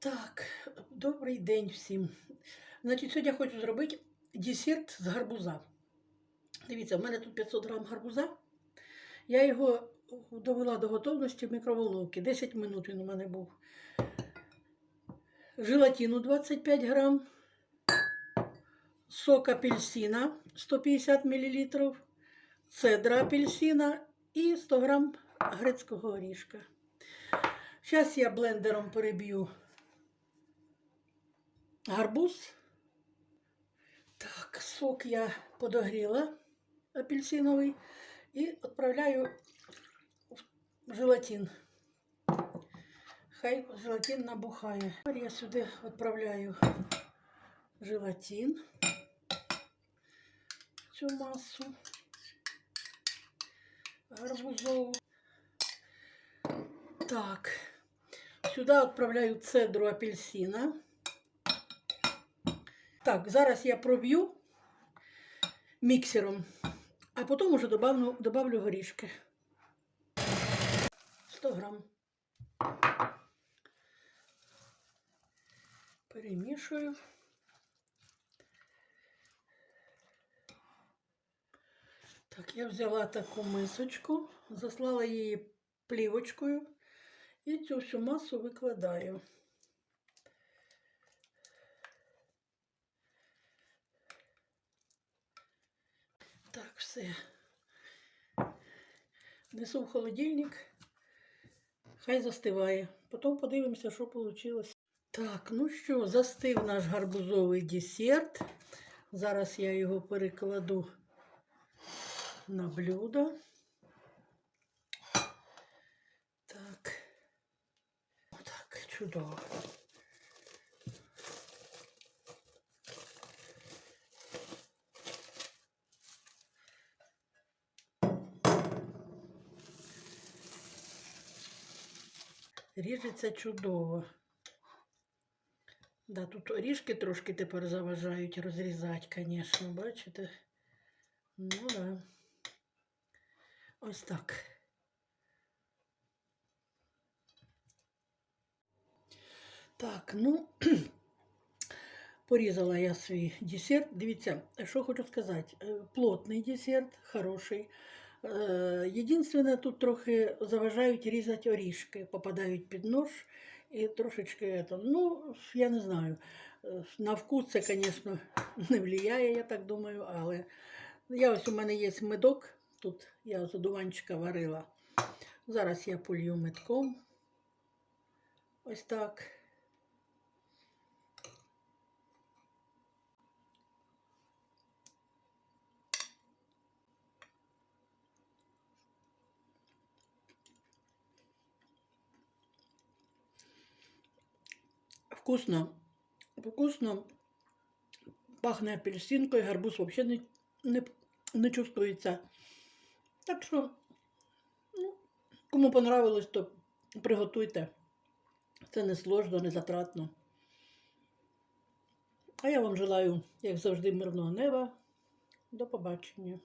Так, добрий день всім. Значить, сьогодні я хочу зробити десерт з гарбуза. Дивіться, в мене тут 500 грам гарбуза. Я його довела до готовності в мікроволновці. 10 минут він у мене був. Желатину 25 грам. Сок апельсина 150 мл. Цедра апельсина і 100 грам грецького орішка. Зараз я блендером переб'ю гарбуз. Так, сок я подогріла апельсиновий і відправляю в желатин. Хай желатин набухає. Тепер я сюди відправляю желатин, цю масу гарбузову. Так, сюди відправляю цедру апельсина. Так, зараз я проб'ю міксером, а потім уже добавлю, добавлю горішки. 100 грам. Перемішую. Так, я взяла таку мисочку, заслала її плівочкою і цю всю масу викладаю. Так, все. Несу в холодильник, хай застиває. Потім подивимося, що вийшло. Так, ну що, застив наш гарбузовий десерт. Зараз я його перекладу на блюдо. Так. Отак, чудово. Ріжеться чудово. Да, тут орішки трошки тепер заважають розрізати, звісно, бачите? Ну да. Ось так. Так, ну, порізала я свій десерт. Дивіться, що хочу сказати. Е, Плотний десерт, хороший. Е, Єдине, тут трохи заважають різати орішки, попадають під нож і трошечки, ну, я не знаю. Е, На вкус це, звісно, не впливає, я так думаю, але я ось у мене є медок, тут я з одуванчика варила. Зараз я полью медком. Ось так. Вкусно. Вкусно. Пахне апельсинкою, гарбуз взагалі не, не, не чувствується. Так що, ну, кому понравилось, то приготуйте. Це не сложно, не затратно. А я вам желаю, як завжди, мирного неба. До побачення.